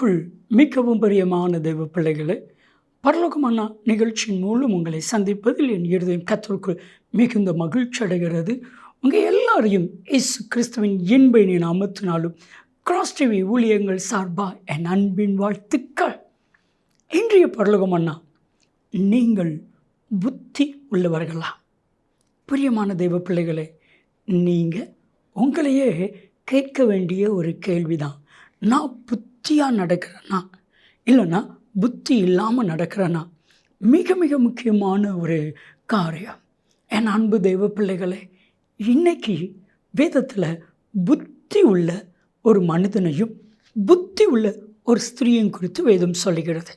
கிறிஸ்துவுக்குள் மிகவும் பிரியமான தெய்வ பிள்ளைகளை பரலோகமண்ணா நிகழ்ச்சியின் மூலம் உங்களை சந்திப்பதில் என் இருதயம் கத்தருக்குள் மிகுந்த மகிழ்ச்சி அடைகிறது. உங்கள் எல்லாரையும் இயேசு கிறிஸ்துவின் இன்பை அமர்த்தினாலும் கிராஸ் டிவி ஊழியங்கள் சார்பாக என் அன்பின் வாழ்த்துக்கள். இன்றைய பரலோகம் அண்ணா நீங்கள் புத்தி உள்ளவர்களா? பிரியமான தெய்வ பிள்ளைகளே நீங்கள் உங்களையே கேட்க வேண்டிய ஒரு கேள்விதான். நான் புத்தியாக நடக்கிறனா? இல்லைன்னா புத்தி இல்லாமல் நடக்கிறனா? மிக மிக முக்கியமான ஒரு காரியம். என் அன்பு தெய்வ பிள்ளைகளே இன்னைக்கு வேதத்தில் புத்தி உள்ள ஒரு மனிதனையும் புத்தி உள்ள ஒரு ஸ்திரீயும் குறித்து வேதம் சொல்லுகிறது.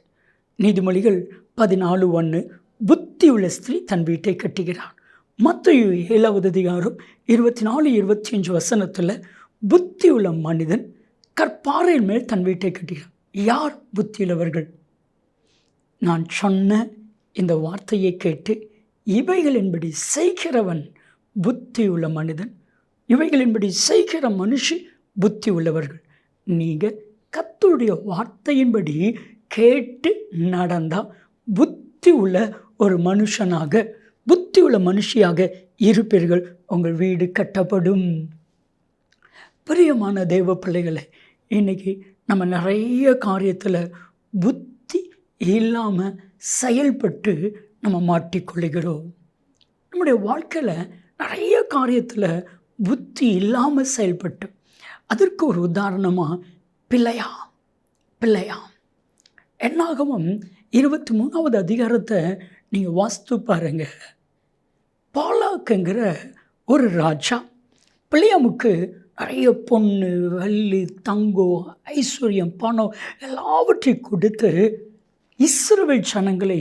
நீதிமொழிகள் பதினாலு ஒன்று புத்தி உள்ள ஸ்திரீ தன் வீட்டை கட்டுகிறான். மற்ற ஏழாவது அதிகாரம் இருபத்தி நாலு இருபத்தி அஞ்சு வசனத்தில் புத்தி உள்ள மனிதன் கற்பாறையின் மேல் தன் வீட்டை கட்டுகிறான் யார் புத்தியுள்ளவர்கள் நான் சொன்ன இந்த வார்த்தையை கேட்டு இவைகளின்படி செய்கிறவன் புத்தி உள்ள மனிதன். இவைகளின்படி செய்கிற மனுஷி புத்தி உள்ளவர்கள் நீங்கள் கத்துடைய வார்த்தையின்படி கேட்டு நடந்தால் புத்தி உள்ள ஒரு மனுஷனாக புத்தி உள்ள மனுஷியாக இருப்பீர்கள். உங்கள் வீடு கட்டப்படும். பிரியமான தெய்வ பிள்ளைகளை இன்றைக்கி நம்ம நிறைய காரியத்தில் புத்தி இல்லாமல் செயல்பட்டு நம்ம மாட்டிக்கொள்ளுகிறோம் நம்முடைய வாழ்க்கையில் நிறைய காரியத்தில் புத்தி இல்லாமல் செயல்பட்டு அதற்கு ஒரு உதாரணமாக பிள்ளையா பிள்ளையா என்னாகவும் இருபத்தி மூணாவது அதிகாரத்தை நீங்கள் வாஸ்து பாருங்க. பாலாக்குங்கிற ஒரு ராஜா பிள்ளையாமுக்கு நிறைய பொண்ணு வள்ளி தங்கம் ஐஸ்வர்யம் பணம் எல்லாவற்றையும் கொடுத்து இஸ்ரவேல் ஜனங்களை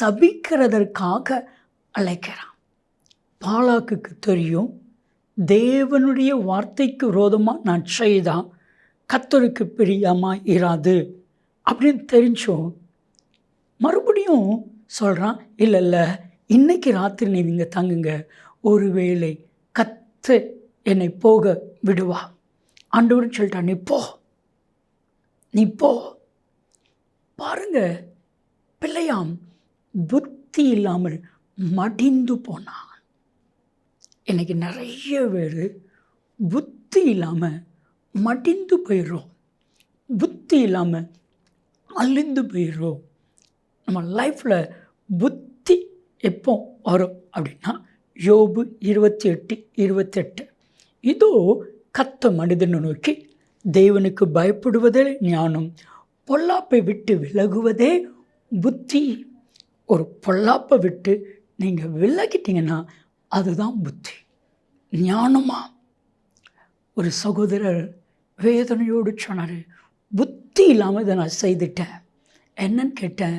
சபிக்கிறதற்காக அழைக்கிறான். பாலாக்குக்கு தெரியும் தேவனுடைய வார்த்தைக்கு விரோதமாக நான் செய்தான் கத்தருக்கு பிரியமாக இராது அப்படின்னு தெரிஞ்சோம் மறுபடியும் சொல்கிறான் இல்லை இல்லை இன்னைக்கு ராத்திரி நீ நீங்கள் தங்குங்க. ஒருவேளை கத்து என்னை போக விடுவா. ஆண்டவர் சொல்லிட்டான் நீ போ. நீ போ. பாருங்க பிள்ளையாம் புத்தி இல்லாமல் மடிந்து போனான். இன்னைக்கு நிறைய பேர் புத்தி இல்லாமல் மடிந்து போயிடுறோம். புத்தி இல்லாமல் அழிந்து போயிடுறோம். நம்ம லைஃப்பில் புத்தி எப்போ வரும் அப்படின்னா யோபு இருபத்தி எட்டு இருபத்தெட்டு. இதோ கத்த மனிதனை நோக்கி தேவனுக்கு பயப்படுவதே ஞானம் பொல்லாப்பை விட்டு விலகுவதே புத்தி. ஒரு பொல்லாப்பை விட்டு நீங்கள் விலகிட்டீங்கன்னா அதுதான் புத்தி. ஞானமா? ஒரு சகோதரர் வேதனையோடு சொன்னார் புத்தி இல்லாமல் இதை நான் செய்துட்டேன். என்னன்னு கேட்டேன்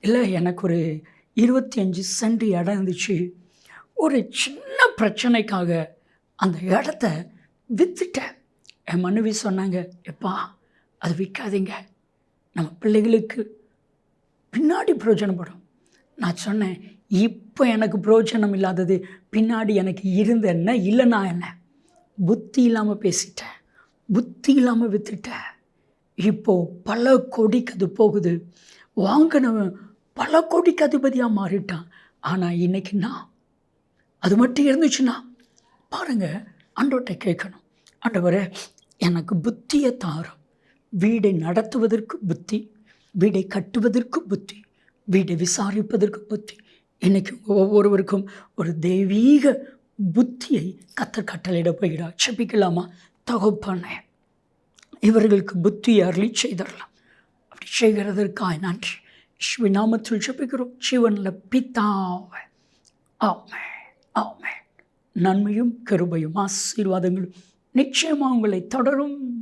இல்லை எனக்கு ஒரு இருபத்தி அஞ்சு சென்ட் இடம் இருந்துச்சு. ஒரு சின்ன பிரச்சனைக்காக அந்த இடத்த விற்றுட்டேன் என் மனைவி சொன்னாங்க எப்பா அது விற்காதீங்க. நம்ம பிள்ளைகளுக்கு பின்னாடி பிரயோஜனப்படும் நான் சொன்னேன் இப்போ எனக்கு பிரயோஜனம் இல்லாதது பின்னாடி எனக்கு இருந்த என்ன இல்லைனா என்ன? புத்தி இல்லாமல் பேசிட்டேன். புத்தி இல்லாமல் விற்றுட்டேன் இப்போது பல கோடிக்கு அது போகுது. வாங்கினவன் பல கோடிக்கு அதிபதியாக மாறிட்டான். ஆனால் இன்றைக்கி நான் அது மட்டும் இருந்துச்சுன்னா பாருங்கள் ஆண்டவர்கிட்ட கேட்கணும். ஆண்டவரே எனக்கு புத்தியை தாரும். வீடை நடத்துவதற்கு புத்தி வீடை கட்டுவதற்கு புத்தி வீடை விசாரிப்பதற்கு புத்தி. இன்றைக்கி ஒவ்வொருவருக்கும் ஒரு தெய்வீக புத்தியை கத்தர் கட்டளையிட போகிறார். செப்பிக்கலாமா தகப்பனே. இவர்களுக்கு புத்தியை அருளி செய்தரலாம். அப்படி செய்கிறதற்காக நன்றி. ஸ்ரீ நாமத்தில் செப்பிக்கிறோம் ஜீவனில் பித்தாவை ஆமே ஆமே நன்மையும் கருபையும் ஆசீர்வாதங்களும் நிச்சயமாக உங்களை தொடரும்.